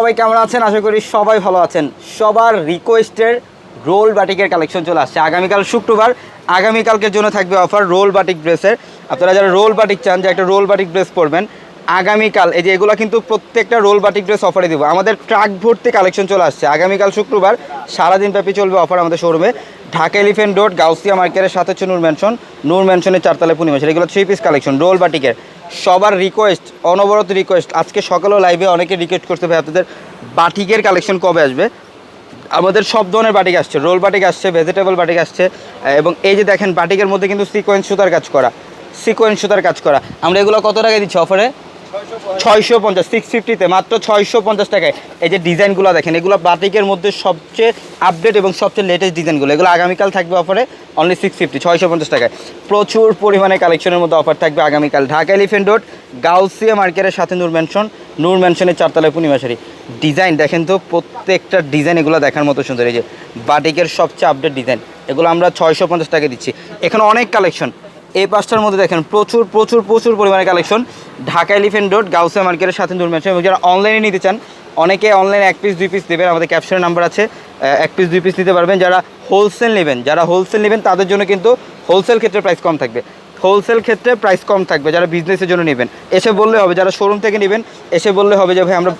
সবাই কেমন আছেন? আশা করি সবাই ভালো আছেন। সবার রিকোয়েস্টের রোল বাটিকের কালেকশন চলে আসছে। আগামীকাল শুক্রবার, আগামীকালকের জন্য থাকবে অফার রোল বাটিক ড্রেসের আপনারা যারা রোল বাটিক চান, যে একটা রোল বাটিক ড্রেস পরবেন, আগামীকাল, এই যে এগুলো কিন্তু প্রত্যেকটা রোল বাটিক ড্রেস অফারে দিব। আমাদের ট্রাক ভর্তি কালেকশন চলে আসছে। আগামীকাল শুক্রবার সারাদিন ব্যাপী চলবে অফার আমাদের শোরুমে ঢাকা এলিফেন্ট রোড গাউসিয়া মার্কেটের সাথে হচ্ছে নূর ম্যানশন নূর ম্যানশনের চারতলা পূর্ণিমাসের এগুলো থ্রি পিস কালেকশন রোল বাটিকের সবার রিকোয়েস্ট অনবরত রিকোয়েস্ট আজকে সকালেও লাইভে অনেকে রিকোয়েস্ট করতে ভাই আপনাদের বাটিকের কালেকশন কবে আসবে? আমাদের সব ধরনের বাটিক আসছে রোল বাটিক আসছে ভেজিটেবল বাটিক আসছে, এবং এই যে দেখেন বাটিকের মধ্যে কিন্তু সিকোয়েন্স সুতার কাজ করা সিকোয়েন্স সুতার কাজ করা। আমরা এগুলো কত টাকায় দিচ্ছি অফারে ছয়শো পঞ্চাশ সিক্স ফিফটিতে মাত্র ছয়শো পঞ্চাশ টাকায়। এই যে ডিজাইনগুলো দেখেন, এগুলো বাটিকের মধ্যে সবচেয়ে আপডেট এবং সবচেয়ে লেটেস্ট ডিজাইনগুলো। এগুলো আগামীকাল থাকবে অফারে অনলি সিক্স ফিফটি ছয়শো পঞ্চাশ টাকায়। প্রচুর পরিমাণে কালেকশনের মধ্যে অফার থাকবে আগামীকাল। ঢাকা এলিফেন্ট রোড গাউসিয়া মার্কেটের সাথে নূর ম্যানশন নূর ম্যানশনের চারতলায় পূর্ণিমাশারি। ডিজাইন দেখেন তো, প্রত্যেকটা ডিজাইন এগুলো দেখার মতো সুন্দর। এই যে বাটিকের সবচেয়ে আপডেট ডিজাইন এগুলো আমরা ছয়শো পঞ্চাশ টাকা দিচ্ছি। এখানে অনেক কালেকশন এই পাঁচটার মধ্যে দেখেন প্রচুর প্রচুর প্রচুর পরিমাণে collection Dhaka elephant road Gausia মার্কেটের সাথে নূর ম্যানশন এবং যারা অনলাইনে নিতে চান, অনেকে অনলাইনে এক পিস দুই পিস দেবেন আমাদের ক্যাপশনের নাম্বার আছে। এক পিস দুই পিস নিতে পারবেন। যারা হোলসেল নেবেন, যারা হোলসেল নেবেন, তাদের জন্য কিন্তু হোলসেল ক্ষেত্রে প্রাইস কম থাকবে। হোলসেল ক্ষেত্রে প্রাইস কম থাকবে যারা বিজনেসের জন্য নেবেন। এসে বললে হবে, যারা শোরুম থেকে নেবেন, এসে বললে হবে যে, ভাই, আমরা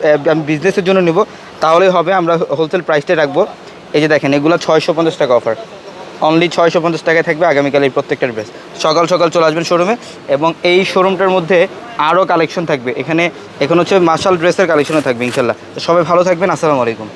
বিজনেসের জন্য নেব। তাহলেই হবে, আমরা হোলসেল প্রাইসটাই রাখব। এই যে দেখেন, এগুলো ছয়শো পঞ্চাশ টাকা অফার অনলি ছয়শো পঞ্চাশ টাকায় থাকবে আগামীকাল এই প্রত্যেকটার ড্রেস সকাল সকাল চলে আসবেন শোরুমে এবং এই শোরুমটার মধ্যে আরও কালেকশন থাকবে। এখানে এখন হচ্ছে মার্শাল ড্রেসের কালেকশনও থাকবে, ইনশাল্লাহ। সবাই ভালো থাকবেন, আসসালামু আলাইকুম।